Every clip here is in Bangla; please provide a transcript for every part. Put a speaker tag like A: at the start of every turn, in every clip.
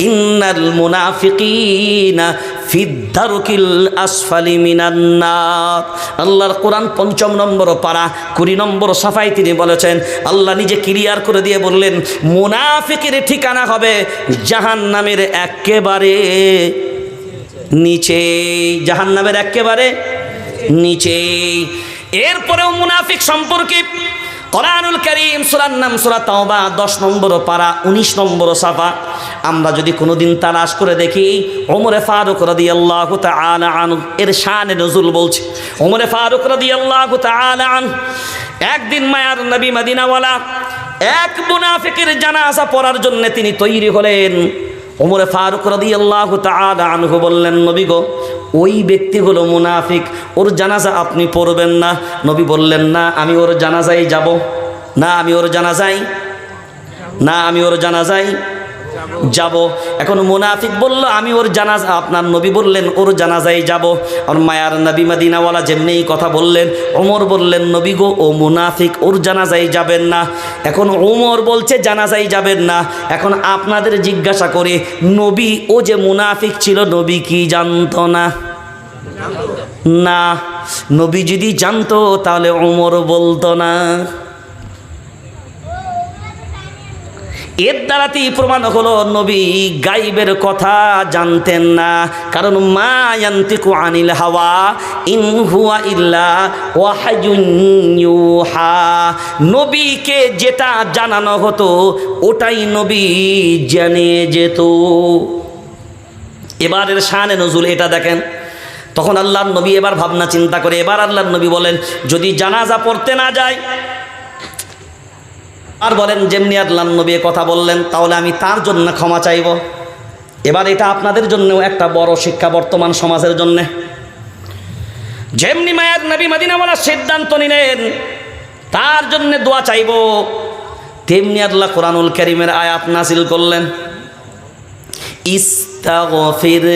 A: ইন্নাল মুনাফিকিনা ফিদ্দারুকিল আসফালি মিনান নার। আল্লাহর কোরআন পঞ্চম নম্বর পারা, কুড়ি নম্বর সাফাই তিনি বলেছেন, আল্লাহ নিজে ক্লিয়ার করে দিয়ে বললেন, মুনাফিকের ঠিকানা হবে জাহান নামের একেবারে নিচে। জাহান নামের একেবারে নিচে। এরপরেও মুনাফিক সম্পর্কে কোরআনুল করিম, সুরার নাম সুরা তাওবা, দশ নম্বর পারা, উনিশ নম্বর সাফা। আমরা যদি কোনোদিন তালাশ করে দেখি, ওমরে ফারুক রাদি আল্লাহ আন এর শানে নজুল বলছে, ওমরে ফারুক রাদি আল্লাহ আন একদিন মায়ার নবী মদিনাওয়ালা, এক মুনাফিকের জানাজা পড়ার জন্য তিনি তৈরি হলেন। ওমরে ফারুক রাদি আল্লাহ আনহু বললেন, নবী গো ওই ব্যক্তি হলো মুনাফিক। ওর জানাজা আপনি পড়বেন না। নবী বললেন, না, আমি ওর জানাজাই যাব। না, আমি ওর জানাজাই না, আমি ওর জানাজাই যাব। এখন মুনাফিক বলল, আমি ওর জানাজা আপনার নবী বললেন, ওর জানাজাই যাব। আর মায়ার নবী মাদিনাওয়ালা যেমনি কথা বললেন, ওমর বললেন, নবী গো, ও মুনাফিক, ওর জানাজাই যাবেন না। এখন ওমর বলছে জানাজাই যাবেন না। এখন আপনাদের জিজ্ঞাসা করে, নবী, ও যে মুনাফিক ছিল, নবী কি জানত না? না, নবী যদি জানতো, তাহলে ওমর বলতো না। এর দ্বারাতেই প্রমাণ হলো, নবী গাইবের কথা জানতেন না। কারণ মা ইয়ান্তিকু আনিল হাওয়া, ইন হুয়া ইল্লা ওয়াহায়ুন ইউহা। নবীকে যেটা জানানো হতো, ওটাই নবী জেনে যেত। এবারের শানে নজুল এটা দেখেন। তখন আল্লাহর নবী এবার ভাবনা চিন্তা করে, এবার আল্লাহর নবী বলেন, যদি জানাজা পড়তে না যায় আর বলেন, যেমনি আল্লাহ নবী কথা বললেন, তাহলে আমি তার জন্য ক্ষমা চাইব। এবার এটা আপনাদের জন্যও একটা বড় শিক্ষা বর্তমান সমাজের জন্যে। যেমনি মায়ের নবী মদিনাওয়ালা সিদ্ধান্ত নিলেন, তার জন্য দোয়া চাইব। তেমনি আল্লাহ কোরআনুল করিমের আয়াত নাসিল করলেন। ইস্তাগফির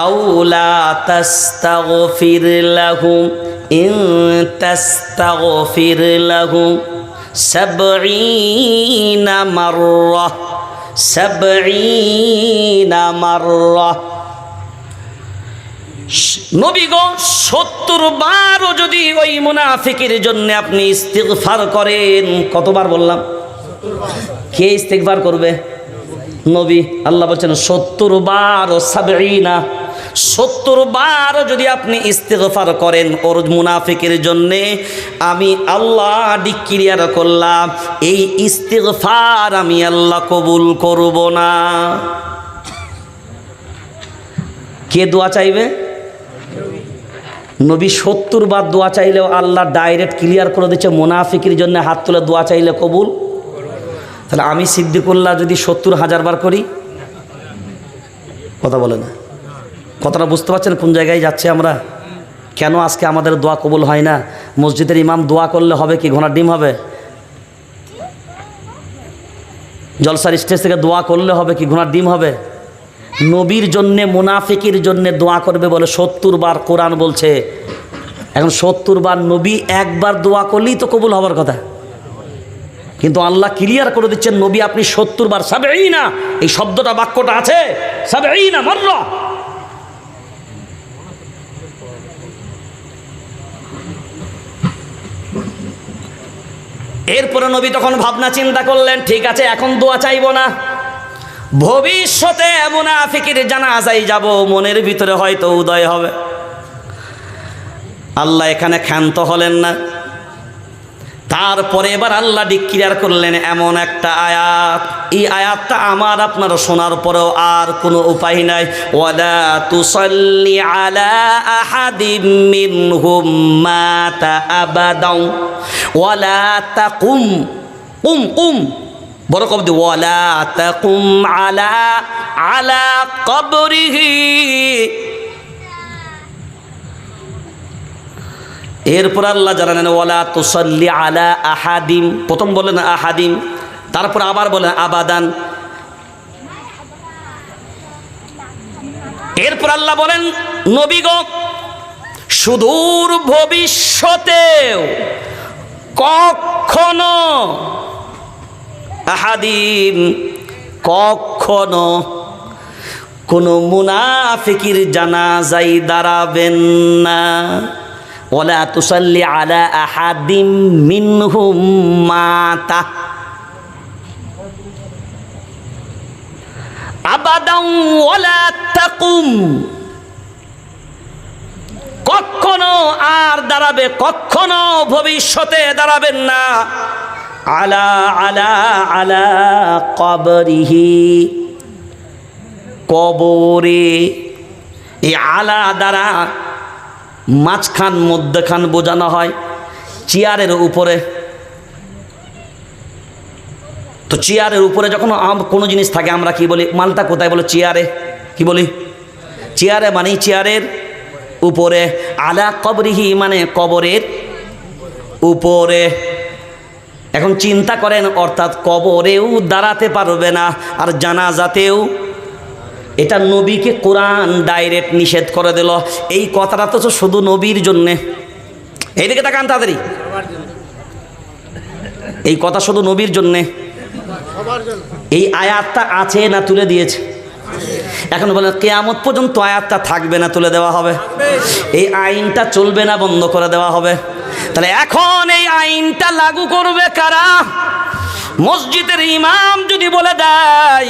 A: আউলা তাস্তাগফির লাহুম ইন তাস্তাগফির লাহুম سبعين مرة سبعين مرة নবী গো সত্তর বারও যদি ওই মুনাফিকের জন্য আপনি ইস্তিগফার করেন কতবার বললাম কে ইস্তিগফার করবে নবী আল্লাহ বলছেন সত্তর বার ও সাবঈনা সত্তর বার যদি আপনি ইস্তেগফার করেন ওর মুনাফিকের জন্যে, আমি আল্লাহ ডিক্রিয়ার করলাম, এই ইস্তেগফার আমি আল্লাহ কবুল করব না। কে দোয়া চাইবে? নবী সত্তর বার দোয়া চাইলেও আল্লাহ ডাইরেক্ট ক্লিয়ার করে দিচ্ছে, মুনাফিকের জন্য হাত তুলে দোয়া চাইলে কবুল। তাহলে আমি সিদ্দিকুল্লাহ যদি সত্তর হাজার বার করি, কথা বলে না। কথাটা বুঝতে পারছেন কোন জায়গায় যাচ্ছে আমরা? কেন আজকে আমাদের দোয়া কবুল হয় না? মসজিদের ইমাম দোয়া করলে হবে কি? ঘোড়ার ডিম হবে? জলসার স্টেজ থেকে দোয়া করলে হবে কি? ঘোড়ার ডিম হবে? নবীর জন্যে, মুনাফিকির জন্যে দোয়া করবে বলে সত্তর বার কোরআন বলছে। এখন সত্তর বার নবী একবার দোয়া করলেই তো কবুল হবার কথা। কিন্তু আল্লাহ ক্লিয়ার করে দিচ্ছেন, নবী আপনি সত্তর বার সাবে না এই শব্দটা বাক্যটা আছে। সাবে না মারল এরপরে নবী তখন ভাবনা চিন্তা করলেন, ঠিক আছে, এখন দোয়া চাইব না। ভবিষ্যতে এমন মুনাফিকের জানাজাই যাব, মনের ভিতরে হয়তো উদয় হবে। আল্লাহ এখানে ক্ষান্ত হলেন না। তারপরে এবার আল্লাহ ডিক্লিয়ার করলেন এমন একটা আয়াত। এই আয়াতটা আমার আপনার শোনার পরেও আর কোনো উপায় নাই। ওয়ালা তুসাল্লি আলা আহাদিম মিনহুম মাতা আবাদাও। ওয়ালা তাকুম, কুম কুম। বড় কবদি ওয়ালা তাকুম আলা আলা কবরিহি। এরপর আল্লাহ জানালেন, ওয়ালা তুসল্লি আলা আহাদিম প্রথম বললেন আহাদিম তারপর আবার বলেন, আবাদান। এরপর আল্লাহ বলেন নবীগ সুদূর ভবিষ্যতেও কখনো আহাদিম কখনো কোনো মুনাফিকির জানাজাই দাঁড়াবেন না। ওলা তুসাল্লি আলা আহাদিম মিনহুম মাতা আবাদাও ওলা তাকুম। কখনো আর দাঁড়াবে, কখনো ভবিষ্যতে দাঁড়াবেন না। আলা আলা আলা কবরিহি। কবরে এই আলা দ্বারা মাঝখান, মধ্যখান বোঝানো হয়। চেয়ারের উপরে। তো চেয়ারের উপরে যখন কোনো জিনিস থাকে, আমরা কি বলি? মালটা কোথায় বলো? চেয়ারে। কি বলি? চেয়ারে মানে চেয়ারের উপরে। আলা কবরিহি মানে কবরের উপরে। এখন চিন্তা করেন, অর্থাৎ কবরেও দাঁড়াতে পারবে না, আর জানাজাতেও এটা নবীকে কোরআন ডাইরেক্ট নিষেধ করে দিল। এই কথাটা তো শুধু নবীর জন্যে। এইদিকে তাকান তাড়াতাড়ি। এই কথা শুধু নবীর জন্যে। এই আয়াতটা আছে না তুলে দিয়েছে? এখন বলেন, কেয়ামত পর্যন্ত আয়াতটা থাকবে না তুলে দেওয়া হবে। এই আইনটা চলবে না, বন্ধ করে দেওয়া হবে। তাহলে এখন এই আইনটা লাগু করবে কারা? মসজিদের ইমাম যদি বলে দেয়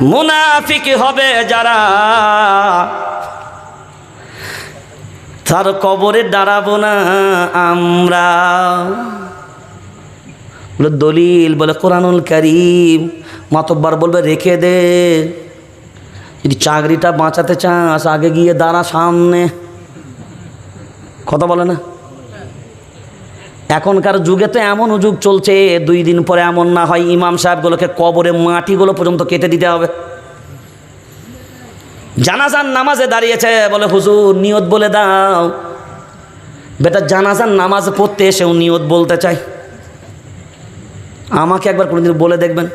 A: মুনাফিক হবে যারা। তার কবরে দাঁড়াবো না আমরা। বলে দলিল, বলে কোরআনুল করিম। মাতব্বার বলবে, রেখে দে। যদি চাকরিটা বাঁচাতে চাস, আগে গিয়ে দাঁড়া সামনে। কথা বলে না? এখনকার যুগে তো এমন যুগ চলছে, দুই দিন পরে এমন না হয় ইমাম সাহেবগুলোকে কবরে মাটিগুলো পর্যন্ত কেটে দিতে হবে। জানাজান নামাজে দাঁড়িয়েছে, বলে, হুজুর, নিয়ত বলে দাও। বেটা জানাজান নামাজ পড়তে এসেও নিয়ত বলতে চাই আমাকে একবার কোনোদিন বলে দেখবেন।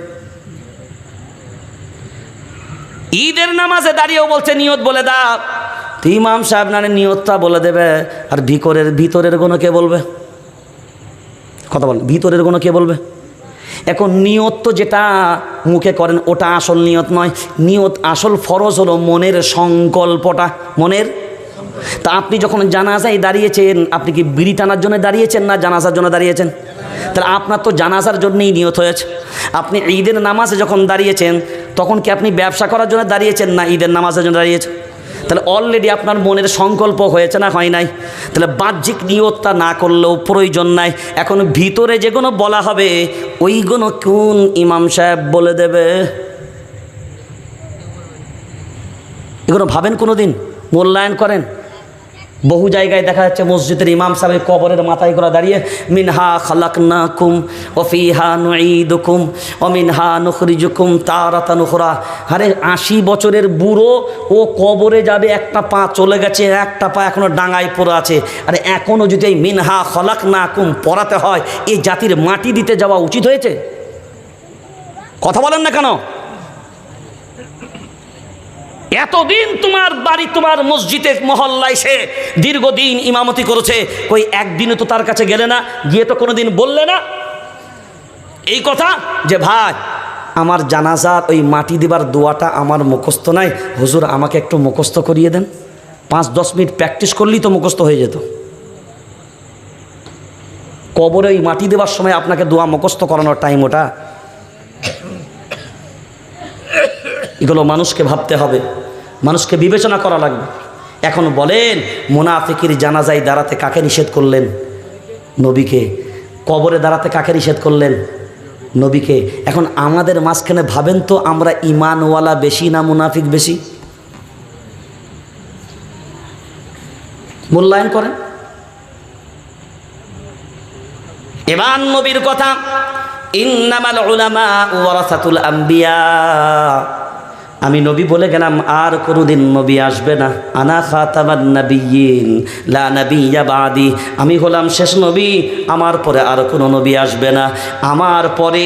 A: ঈদের নামাজে দাঁড়িয়েও বলছে, নিয়ত বলে দাও। ইমাম সাহেব নারে নিয়তটা বলে দেবে, আর ভিতরের ভিতরের কোনো কে বলবে। কথা বলেন ভিতরের কোনো কে বলবে? এখন নিয়ত তো যেটা মুখে করেন, ওটা আসল নিয়ত নয়। নিয়ত আসল ফরজ হলো মনের সংকল্পটা। মনের? তা আপনি যখন জানাজায় দাঁড়িয়েছেন, আপনি কি বিড়ি টানার জন্য দাঁড়িয়েছেন না জানাজার জন্য দাঁড়িয়েছেন? তাহলে আপনার তো জানাজার জন্যই নিয়ত হয়েছে। আপনি ঈদের নামাজে যখন দাঁড়িয়েছেন, তখন কি আপনি ব্যবসা করার জন্য দাঁড়িয়েছেন না ঈদের নামাজের জন্য দাঁড়িয়েছেন? তাহলে অলরেডি আপনার মনের সংকল্প হয়েছে না? হয় নাই। তাহলে বাহ্যিক নিয়তটা না করলেও প্রয়োজন নাই। এখন ভিতরে যেগুলো বলা হবে ওইগুলো কোন ইমাম সাহেব বলে দেবে? এগুলো ভাবেন কোনো দিন মূল্যায়ন করেন? বহু জায়গায় দেখা যাচ্ছে মসজিদের ইমাম সাহেব কবরের মাথায় করে দাঁড়িয়ে, মিনহা খালাক না কুম অফিহা নুকুম অমিনহা নুখরিজুকুম তারাতা নুখরা আরে আশি বছরের বুড়ো, ও কবরে যাবে, একটা পা চলে গেছে, একটা পা এখনও ডাঙায় পড়ে আছে। আরে এখনও যদি এই মিনহা না কুম পড়াতে হয় এই জাতির মাটি দিতে যাওয়া উচিত হয়েছে? কথা বলেন না কেন? এতদিন তোমার বাড়ি তোমার মসজিদে মহল্লায় সে দীর্ঘদিন ইমামতি করেছে, কই একদিনে তো তার কাছে গেলে না, গিয়ে তো কোনোদিন বললে না? এই কথা যে ভাই, আমার জানাজার ওই মাটি দেবার দোয়াটা আমার মুখস্থ নাই, হুজুর আমাকে একটু মুখস্থ করিয়ে দেন। পাঁচ দশ মিনিট প্র্যাকটিস করলেই তো মুখস্থ হয়ে যেত। কবরে ওই মাটি দেবার সময় আপনাকে দোয়া মুখস্থ করানোর টাইম ওটা। এগুলো মানুষকে ভাবতে হবে। মানুষকে বিবেচনা করা লাগবে। এখন বলেন, মোনাফিকির জানাজায় দাঁড়াতে কাকে নিষেধ করলেন? নবীকে। কবরে দাঁড়াতে কাকে নিষেধ করলেন? নবীকে। এখন আমাদের মাঝখানে ভাবেন তো আমরা ইমানওয়ালা বেশি না মুনাফিক বেশি? মূল্যায়ন করেন। এবার নবীর কথা, ইন্নামাল উলামা ওয়ারাসাতুল আম্বিয়া। আমি নবী বলে গেলাম, আর কোনোদিন নবী আসবে না। আনা খাতামান নবীন লা নবিয়া বাদি। আমি হলাম শেষ নবী, আমার পরে আর কোনো নবী আসবে না। আমার পরে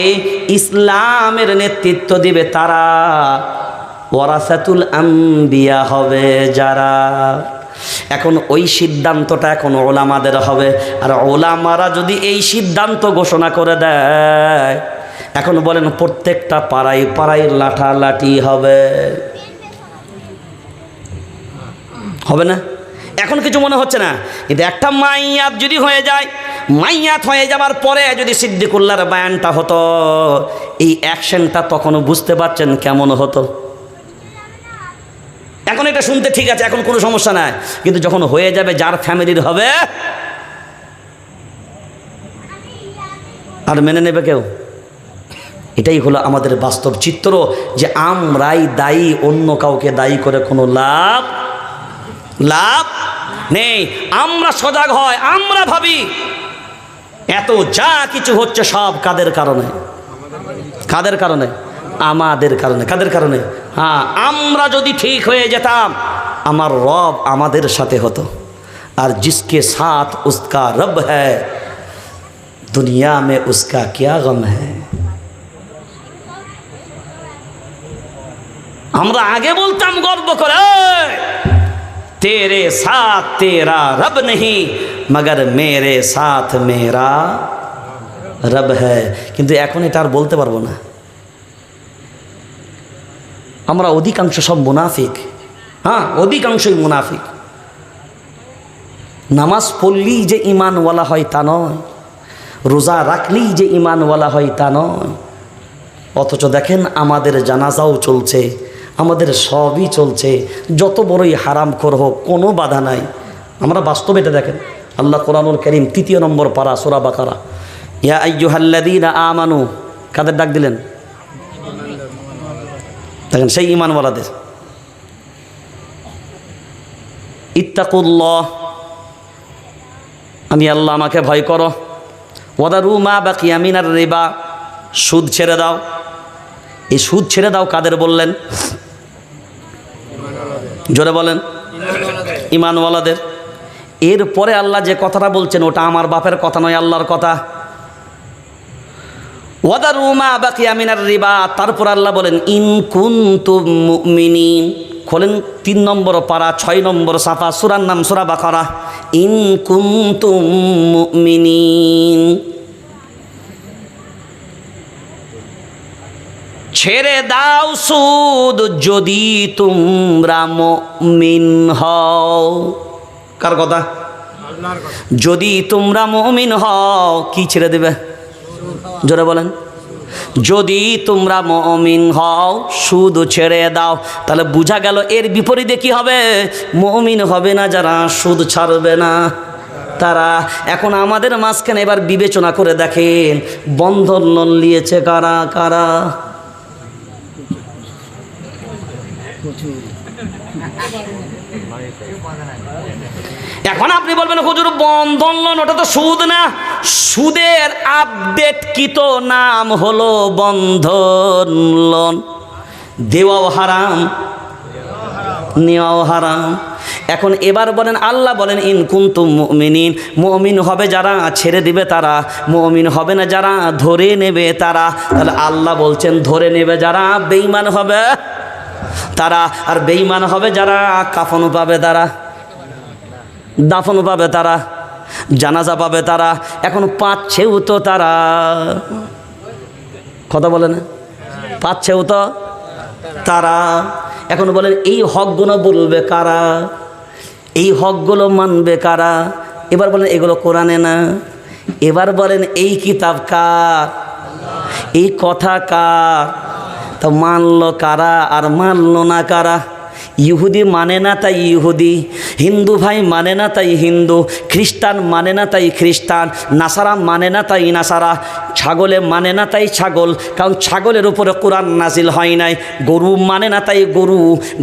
A: ইসলামের নেতৃত্ব দিবে তারা। ওয়ারাসাতুল আম্বিয়া হবে যারা। এখন ওই সিদ্ধান্তটা এখন ওলামাদের হবে। আর ওলামারা যদি এই সিদ্ধান্ত ঘোষণা করে দেয় এখন বলেন প্রত্যেকটা পাড়ায় পাড়ায় লাঠালাঠি হবে। হবে না? এখন কিছু মনে হচ্ছে না। কিন্তু একটা মাইয়াত যদি হয়ে যায়, মাইয়াত হয়ে যাবার পরে যদি সিদ্দিকুল্লার বায়ানটা হতো, এই অ্যাকশনটা তখনও বুঝতে পারছেন কেমন হতো? এখন এটা শুনতে ঠিক আছে, এখন কোনো সমস্যা নাই। কিন্তু যখন হয়ে যাবে, যার ফ্যামিলির হবে, আর মেনে নেবে কেউ? এটাই হলো আমাদের বাস্তব চিত্র যে আমরাই দায়ী, অন্য কাউকে দায়ী করে কোনো লাভ লাভ নেই। আমরা সজাগ হয়, আমরা ভাবি, এত যা কিছু হচ্ছে সব কাদের কারণে? কাদের কারণে? আমাদের কারণে। কাদের কারণে? হ্যাঁ আমরা যদি ঠিক হয়ে যেতাম, আমার রব আমাদের সাথে হতো। আর জিসকে সাথ উসকা রব হ্যাঁ দুনিয়া মে উসকা কিয়া গম হ্যাঁ আমরা আগে বলতাম, গর্ব করে তেরে সাথ তেরা রব নেই মগর মেরে সাথ মেরা রব হ্যাঁ কিন্তু এখন এটা আর বলতে পারব না। আমরা অধিকাংশ সব মুনাফিক। হ্যাঁ অধিকাংশই মুনাফিক। নামাজ পড়লেই যে ইমানওয়ালা হয় তা নয়, রোজা রাখলেই যে ইমানওয়ালা হয় তা নয়। অথচ দেখেন, আমাদের জানাজাও চলছে। আমাদের সবই চলছে। যত বড়ই হারাম খোর হোক, কোনো বাধা নাই। আমরা বাস্তবে এটা দেখেন। আল্লাহ কোরআনুল করিম তৃতীয় নম্বর পারা, সোরা বাকারা। ইয়া আইয়ুহাল্লাদিনা আমানু, কাদের ডাক দিলেন? দেখেন, সেই ইমানওয়ালাদের ইত্তাকুল্লাহ, আমি আল্লাহ আমাকে ভয় করো। ওদারু মা বা কিয়ামিনার রেবা, সুদ ছেড়ে দাও। এই সুদ ছেড়ে দাও কাদের বললেন? জোরে বলেন। ইমানওয়ালাদের। এরপরে আল্লাহ যে কথাটা বলছেন, ওটা আমার বাপের কথা নয়, আল্লাহর কথা। ওয়াদারু মা বাকি আমিনার রিবা। তারপর আল্লাহ বলেন, ইন কুনতুম মুমিনিন। খোলেন তিন নম্বর পাড়া ছয় নম্বর সাফা, সুরার নাম সুরা বাকারা। ইন মুমিনিন। ছেড়ে দাও সুদ যদি তোমরা মমিন হও। কার কথা? যদি তোমরা মুমিন হও, কি ছেড়ে দেবে? জোরে বলেন। যদি তোমরা মমিন হও, সুদ ছেড়ে দাও, তাহলে বোঝা গেল এর বিপরীতে কি হবে? মমিন হবে না, যারা সুদ ছাড়বে না। তারা এখন আমাদের মাঝখানে এবার বিবেচনা করে দেখেন, বন্ধন লোন নিয়েছে কারা কারা? এখন আপনি বলবেন, হুজুর, বন্ধন লোন, ওটা তো সুদ না। সুদের আপডেট কিত নাম হলো বন্ধন লোন। দেওয়াও হারাম, নেওয়াও হারাম। এখন এবার বলেন, আল্লাহ বলেন, ইন কুন্তুম মুমিনিন। মুমিন হবে যারা ছেড়ে দিবে তারা, মুমিন হবে না যারা ধরে নেবে তারা। তাহলে আল্লাহ বলছেন, ধরে নেবে যারা, বেঈমান হবে। তারা আর বেঈমান হবে যারা কাফন পাবে তারা দাফন পাবে তারা, জানাজা পাবে তারা, এখন পাচ্ছেও তো তারা। কথা বলে না পাচ্ছেও তো তারা। এখন বলেন, এই হকগুলো বলবে কারা? এই হকগুলো মানবে কারা? এবার বলেন, এগুলো কোরআনে না? এবার বলেন, এই কিতাব কার? এই কথা কার? তো মানলো কারা আর মানলো না কারা? ইহুদি মানে না তাই ইহুদি, হিন্দু ভাই মানে না তাই হিন্দু, খ্রিস্টান মানে না তাই খ্রিস্টান, নাসারা মানে না তাই নাসারা, ছাগলে মানে না তাই ছাগল, কারণ ছাগলের উপরে কোরআন নাজিল হয় নাই, গরু মানে না তাই গরু,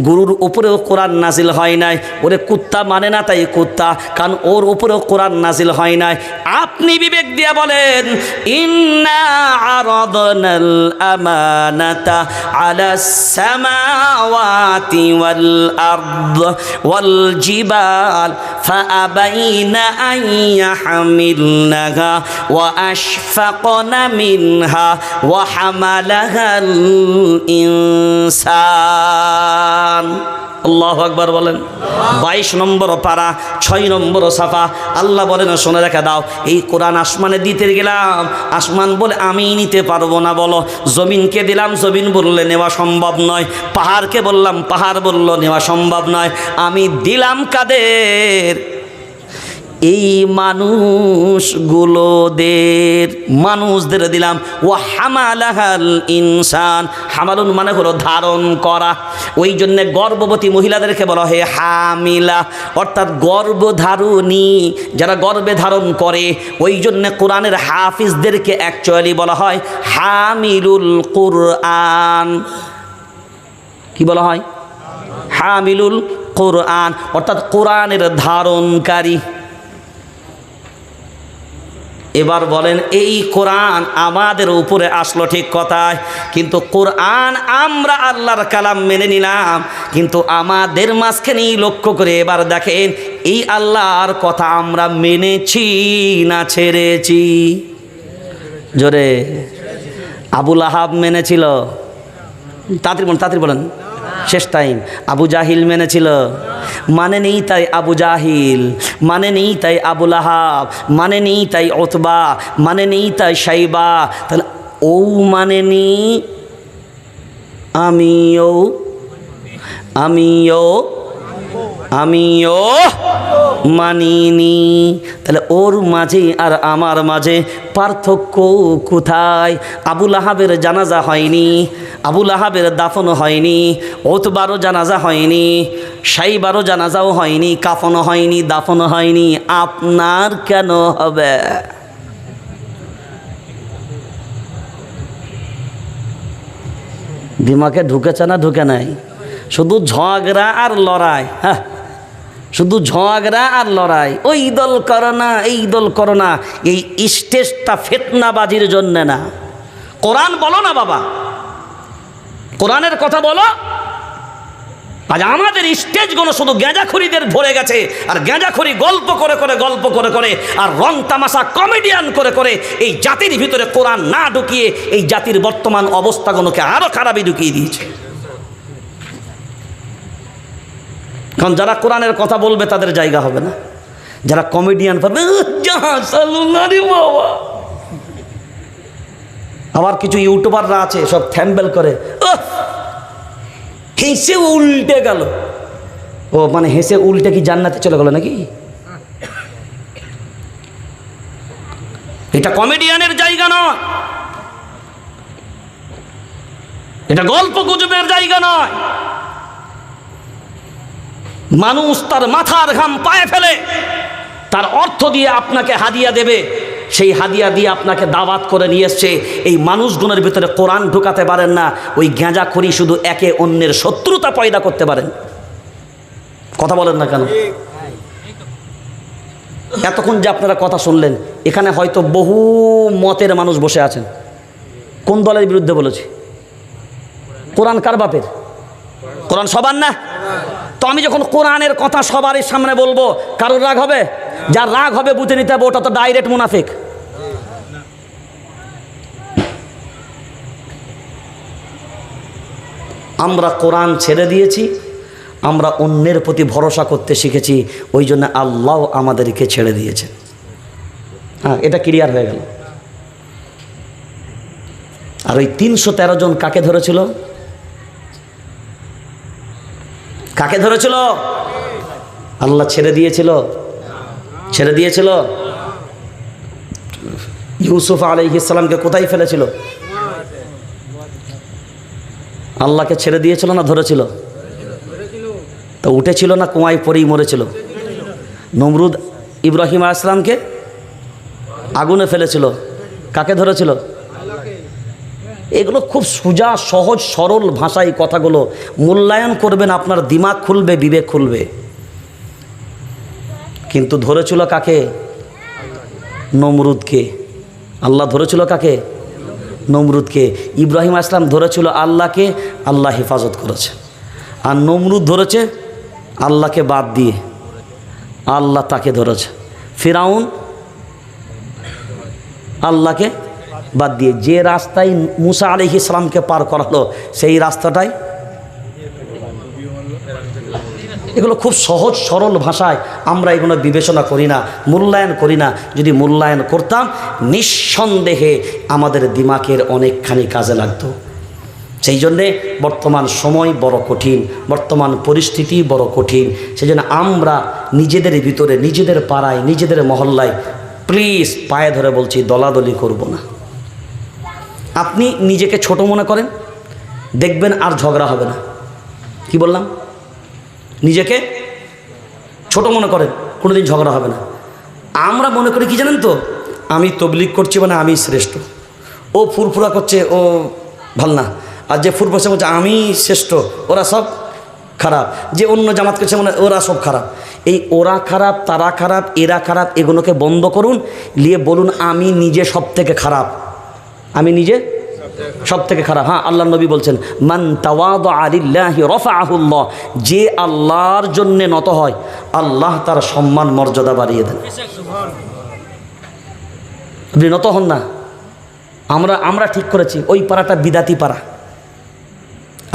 A: গরুর উপরেও কোরআন নাজিল হয় নাই, ওরে কুত্তা মানে না তাই কুত্তা, কারণ ওর উপরেও কোরআন নাজিল হয় নাই। আপনি দিয়ে বলেন ইন্না আরাদনাল আমানাতা আলা সামাওয়াতি ওয়াল আরদ ওয়াল জিবাল فأبين أن يحملنها وأشفقن منها وحملها الإنسان আল্লাহ আকবর বলেন। বাইশ নম্বর পারা, ছয় নম্বর সাফা। আল্লাহ বলেন, শোনে, রেখে দাও। এই কোরআন আসমানে দিতে গেলাম। আসমান বলে আমি নিতে পারব না, বলো। জমিনকে দিলাম, জমিন বললে নেওয়া সম্ভব নয়। পাহাড়কে বললাম, পাহাড় বলল নেওয়া সম্ভব নয়। আমি দিলাম কাদের? এই মানুষগুলোদের, মানুষদের দিলাম ও হামালাহাল ইনসান। হামালুন মানে হলো ধারণ করা। ওই জন্যে গর্ভবতী মহিলাদেরকে বলা হয় হামিলা। অর্থাৎ গর্ভধারণী, যারা গর্ভে ধারণ করে, ওই জন্যে কোরআনের হাফিজদেরকে অ্যাকচুয়ালি বলা হয় হামিলুল কুরআন। কি বলা হয়? হামিলুল কোরআন। অর্থাৎ কোরআনের ধারণকারী। এবার বলেন, এই কোরআন আমাদের উপরে আসলো ঠিক কথায়। কিন্তু কোরআন আমরা আল্লাহর কালাম মেনে নিলাম। কিন্তু আমাদের মাঝখানেই লক্ষ্য করে এবার দেখেন, এই আল্লাহর কথা আমরা মেনেছি না ছেড়েছি। জোরে, আবুল আহাব মেনেছিল। তাড়াতাড়ি বলেন তাড়াতাড়ি বলেন। শেষ টাইম। আবু জাহিল মেনেছিল। মানে নেই তাই আবু জাহিল। মানে নেই তাই আবু আহাব মানে নেই তাই ওতবা মানে নেই তাই সাইবা তাহলে ও মানে নি আমিও আমিও আমিও মানিনি। তাহলে ওর মাঝে আর আমার মাঝে পার্থক্য কোথায়? আবুল আহাবের জানাজা হয়নি, আবুল আহাবের দাফন হয়নি, ওতবারও জানাজা হয়নি, সাইবারও জানাজাও হয়নি কাফনও হয়নি, দাফন হয়নি। আপনার কেন হবে? দিমাকে ঢুকেছে না, ঢুকে নাই? শুধু ঝগড়া আর লড়াই হ্যাঁ। শুধু ঝগড়া আর লড়াই ওই দল করো না এই দল করো না এই স্টেজটা ফেতনাবাজির জন্য না। কোরআন বলো না বাবা। কোরআনের কথা বলো। আজ আমাদের স্টেজগুলো শুধু গেঁজাখুরিদের ভরে গেছে, আর গেঁজাখুরি গল্প করে করে, গল্প করে করে, আর রং তামাশা কমেডিয়ান করে করে এই জাতির ভিতরে কোরআন না ঢুকিয়ে এই জাতির বর্তমান অবস্থাগুলোকে আরও খারাপই ঢুকিয়ে দিয়েছে। কারণ যারা কোরআনের কথা বলবে, তাদের জায়গা হবে না। যারা কমেডিয়ান পাবে আবার কিছু ইউটিউবাররা আছে, সব থ্যাম্বেল করে হেসে উল্টে গেল। ও মানে হেসে উল্টে কি জান্নাতে চলে গেল নাকি? এটা কমেডিয়ানের জায়গা নয়। এটা গল্প গুজবের জায়গা নয়। মানুষ তার মাথার ঘাম পায়ে ফেলে। তার অর্থ দিয়ে আপনাকে হাদিয়া দেবে। সেই হাদিয়া দিয়ে আপনাকে দাওয়াত করে নিয়ে এসছে। এই মানুষগুলোর ভিতরে কোরআন ঢুকাতে পারেন না। ওই গেঁজা করি শুধু একে অন্যের শত্রুতা পয়দা করতে পারেন। কথা বলেন না কেন? এতক্ষণ যে আপনারা কথা শুনলেন, এখানে হয়তো বহু মতের মানুষ বসে আছেন। কোন দলের বিরুদ্ধে বলেছি? কোরআন কার বাপের? কোরআন সবার না? তো আমি যখন কোরআনের কথা সবারই সামনে বলব, কারোর রাগ হবে? যার রাগ হবে বুঝে নিতে হবে, ওটা তো ডাইরেক্ট মুনাফিক। আমরা কোরআন ছেড়ে দিয়েছি, আমরা অন্যের প্রতি ভরসা করতে শিখেছি, ওই জন্য আল্লাহ আমাদেরকে ছেড়ে দিয়েছেন। হ্যাঁ এটা ক্লিয়ার হয়ে গেল। আর ওই তিনশো তেরো জন কাকে ধরেছিল? কাকে ধরেছিল? আল্লাহ ছেড়ে দিয়েছিল। ছেড়ে দিয়েছিল? ইউসুফ আলাইহিসাল্লামকে কোথায় ফেলেছিল? আল্লাহকে ছেড়ে দিয়েছিল না ধরেছিল? তো উঠেছিল না কুয়ায় পরেই মরেছিল? নমরুদ ইব্রাহিম আসলামকে আগুনে ফেলেছিল। কাকে ধরেছিল? এগুলো খুব সোজা, সহজ, সরল ভাষায় কথাগুলো। মূল্যায়ন করবেন, আপনার দিমাগ খুলবে, বিবেক খুলবে। কিন্তু ধরেছিল কাকে? নমরুদকে। আল্লাহ ধরেছিল কাকে? নমরুদকে। ইব্রাহিম আসলাম ধরেছিল আল্লাহকে, আল্লাহ হেফাজত করেছে। আর নমরুদ ধরেছে আল্লাহকে বাদ দিয়ে। আল্লাহ তাকে ধরেছে। ফিরাউন আল্লাহকে বাদ দিয়ে যে রাস্তায় মুসা আলি ইসলামকে পার করালো, সেই রাস্তাটাই এগুলো খুব সহজ, সরল ভাষায় আমরা এগুলো বিবেচনা করি না, মূল্যায়ন করি না। যদি মূল্যায়ন করতাম, নিঃসন্দেহে আমাদের দিমাকের অনেকখানি কাজে লাগতো। সেই জন্যে বর্তমান সময় বড় কঠিন, বর্তমান পরিস্থিতি বড় কঠিন। সেই জন্য আমরা নিজেদের ভিতরে, নিজেদের পাড়ায়, নিজেদের মহল্লায় প্লিজ পায়ে ধরে বলছি, দলাদলি করব না। আপনি নিজেকে ছোট মনে করেন, দেখবেন আর ঝগড়া হবে না। কি বললাম? নিজেকে ছোট মনে করেন, কোনোদিন ঝগড়া হবে না। আমরা মনে করি কি জানেন তো? আমি তবলিক করছি মানে আমি শ্রেষ্ঠ। ও ফুরফুরা করছে, ও ভালো না। আর যে ফুরফুরা বলছে, আমি শ্রেষ্ঠ, ওরা সব খারাপ। যে অন্য জামাত করছে মানে ওরা সব খারাপ। এই ওরা খারাপ, তারা খারাপ, এরা খারাপ, এগুলোকে বন্ধ করুন, নিয়ে বলুন, আমি নিজে সব থেকে খারাপ। আমি নিজে সব থেকে খারাপ। হ্যাঁ আল্লাহ নবী বলছেন, মান তাওয়াদ যে আল্লাহর জন্যে নত হয়, আল্লাহ তার সম্মান, মর্যাদা বাড়িয়ে দেন। আপনি নত হন না। আমরা আমরা ঠিক করেছি, ওই পাড়াটা বিদাতি পাড়া।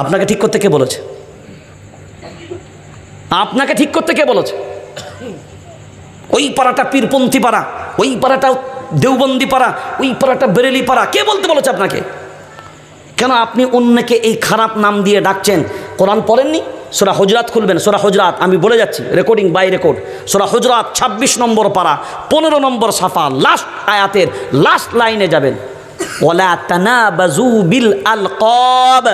A: আপনাকে ঠিক করতে কে বলেছে? আপনাকে ঠিক করতে কে বলেছে? ওই পাড়াটা পীরপন্থী পাড়া, ওই পাড়াটা দেওবন্দি পাড়া ওই পাড়াটা বেরেলি পাড়া কে বলতে বলেছে আপনাকে? কেন আপনি অন্যকে এই খারাপ নাম দিয়ে ডাকছেন? কোরআন পড়েননি? সোরা হজরাত খুলবেন। সোরা হজরাত, আমি বলে যাচ্ছি রেকর্ডিং বাই রেকর্ড সোরা হজরাত ২৬ নম্বর পাড়া, পনেরো নম্বর সাফা লাস্ট আয়াতের লাস্ট লাইনে যাবেন। বিল আলকাব।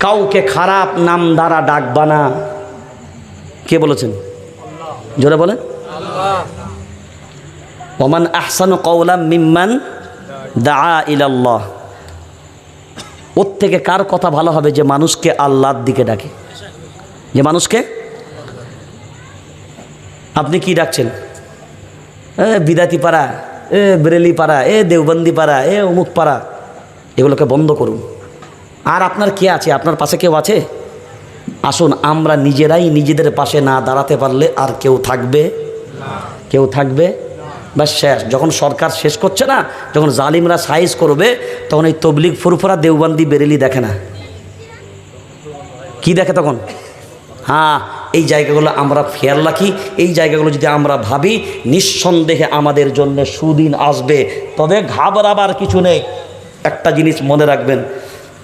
A: কাউকে খারাপ নাম দ্বারা ডাকবা না। কে বলেছেন? জোরে বলেন। ওমান আহসান কৌলাম মিম্মান দা ইলাল্লাহ। ওর থেকে কার কথা ভালো হবে যে মানুষকে আল্লাহর দিকে ডাকে? যে মানুষকে? আপনি কি ডাকছেন? এ বিদাতি পাড়া, এ বেরেলি পাড়া, এ দেওবন্দি পাড়া, এ অমুক পাড়া, এগুলোকে বন্ধ করুন। আর আপনার কে আছে? আপনার পাশে কেউ আছে? আসুন, আমরা নিজেরাই নিজেদের পাশে না দাঁড়াতে পারলে আর কেউ থাকবে? কেউ থাকবে? ব্যাস শেষ। যখন সরকার শেষ করছে না, যখন জালিমরা সাইজ করবে, তখন এই তবলিগ ফুরফুরা দেওবান্দি বেরেলি দেখে না। কি দেখে তখন? হ্যাঁ এই জায়গাগুলো আমরা খেয়াল রাখি এই জায়গাগুলো যদি আমরা ভাবি, নিঃসন্দেহে আমাদের জন্য সুদিন আসবে। তবে ঘাবড়াবার কিছু নেই। একটা জিনিস মনে রাখবেন,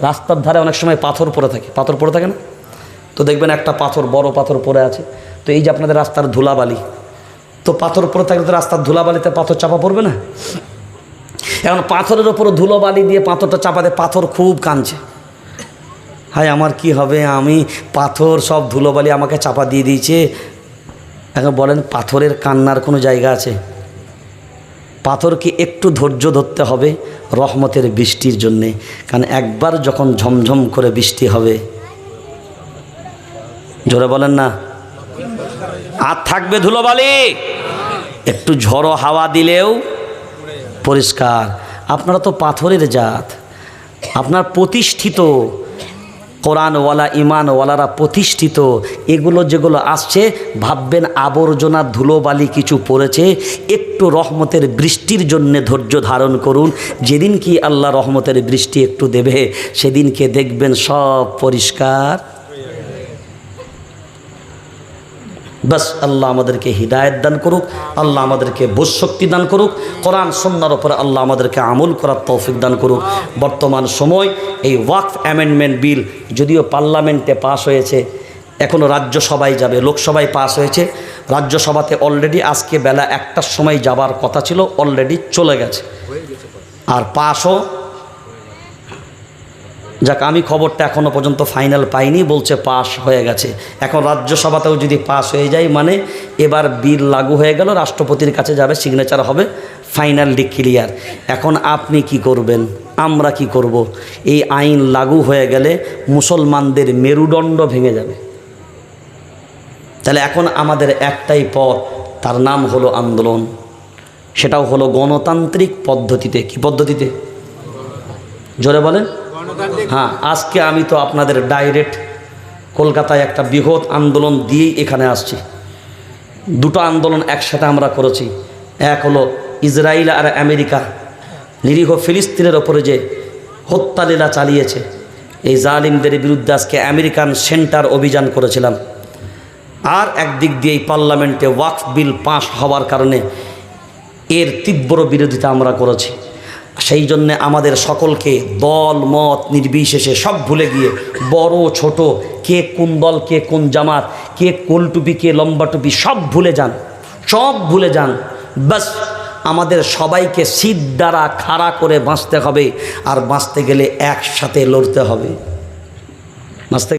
A: রাস্তার ধারে অনেক সময় পাথর পড়ে থাকে। পাথর পড়ে থাকে না? তো দেখবেন একটা পাথর, বড় পাথর পড়ে আছে। তো এই যে আপনাদের রাস্তার ধুলাবালি তো পাথর পড়ে থাকলে তো রাস্তার ধুলাবালিতে পাথর চাপা পড়বে না? এখন পাথরের ওপর ধুলোবালি দিয়ে পাথরটা চাপাতে পাথর খুব কাঁদছে। হায়, আমার কি হবে? আমি পাথর, সব ধুলোবালি আমাকে চাপা দিয়ে দিয়েছে। এখন বলেন, পাথরের কান্নার কোনো জায়গা আছে? পাথরকে একটু ধৈর্য ধরতে হবে রহমতের বৃষ্টির জন্যে। কারণ একবার যখন ঝমঝম করে বৃষ্টি হবে, জোরে বলেন না আর থাকবে ধুলোবালি। একটু ঝড়ো হাওয়া দিলেও পরিষ্কার। আপনারা তো পাথরের জাত। আপনার প্রতিষ্ঠিত কোরআনওয়ালা ইমানওয়ালারা প্রতিষ্ঠিত। এগুলো যেগুলো আসছে, ভাববেন আবর্জনা ধুলোবালি কিছু পড়েছে। একটু রহমতের বৃষ্টির জন্যে ধৈর্য ধারণ করুন। যেদিন কি আল্লাহ রহমতের বৃষ্টি একটু দেবে, সেদিনকে দেখবেন সব পরিষ্কার। বাস, আল্লাহ আমাদেরকে হৃদায়ত দান করুক, আল্লাহ আমাদেরকে বোধ শক্তি দান করুক, কোরআন সন্ন্যার ওপরে আল্লাহ আমাদেরকে আমল করার তৌফিক দান করুক। বর্তমান সময় এই ওয়াকফ অ্যামেন্ডমেন্ট বিল যদিও পার্লামেন্টে পাশ হয়েছে এখনও রাজ্যসভায় যাবে, লোকসভায় পাশ হয়েছে, রাজ্যসভাতে অলরেডি আজকে বেলা একটার সময় যাবার কথা ছিল, অলরেডি চলে গেছে। আর পাশও যাক, আমি খবরটা এখনও পর্যন্ত ফাইনাল পাইনি, বলছে পাস হয়ে গেছে। এখন রাজ্যসভাতেও যদি পাস হয়ে যায় মানে এবার বিল লাগু হয়ে গেল, রাষ্ট্রপতির কাছে যাবে সিগনেচার হবে ফাইনাল ডিক্লিয়ার এখন আপনি কি করবেন? আমরা কি করব। এই আইন লাগু হয়ে গেলে মুসলমানদের মেরুদণ্ড ভেঙে যাবে। তাহলে এখন আমাদের একটাই পথ, তার নাম হলো আন্দোলন। সেটাও হলো গণতান্ত্রিক পদ্ধতিতে। কি পদ্ধতিতে? জোরে বলেন। হ্যাঁ আজকে আমি তো আপনাদের ডাইরেক্ট কলকাতায় একটা বৃহৎ আন্দোলন দিয়েই এখানে আসছি। দুটো আন্দোলন একসাথে আমরা করেছি। এক হলো ইসরায়েল আর আমেরিকা। নিরীহ ফিলিস্তিনের ওপরে যে হত্যালীলা চালিয়েছে, এই জালিমদের বিরুদ্ধে আজকে আমেরিকান সেন্টার অভিযান করেছিলাম। আর একদিক দিয়ে এই পার্লামেন্টে ওয়াকফ বিল পাস হওয়ার কারণে এর তীব্র বিরোধিতা আমরা করেছি। সেই জন্যে আমাদের সকলকে দল, মত, নির্বিশেষে সব ভুলে গিয়ে বড়, ছোট, কে কোন দল, কে কোন জামাত, কে কোল টুপি, কে লম্বা টুপি, সব ভুলে যান, সব ভুলে যান। বাস আমাদের সবাইকে শীত দ্বারা খাড়া করে বাঁচতে হবে, আর বাঁচতে গেলে একসাথে লড়তে হবে। বাঁচতে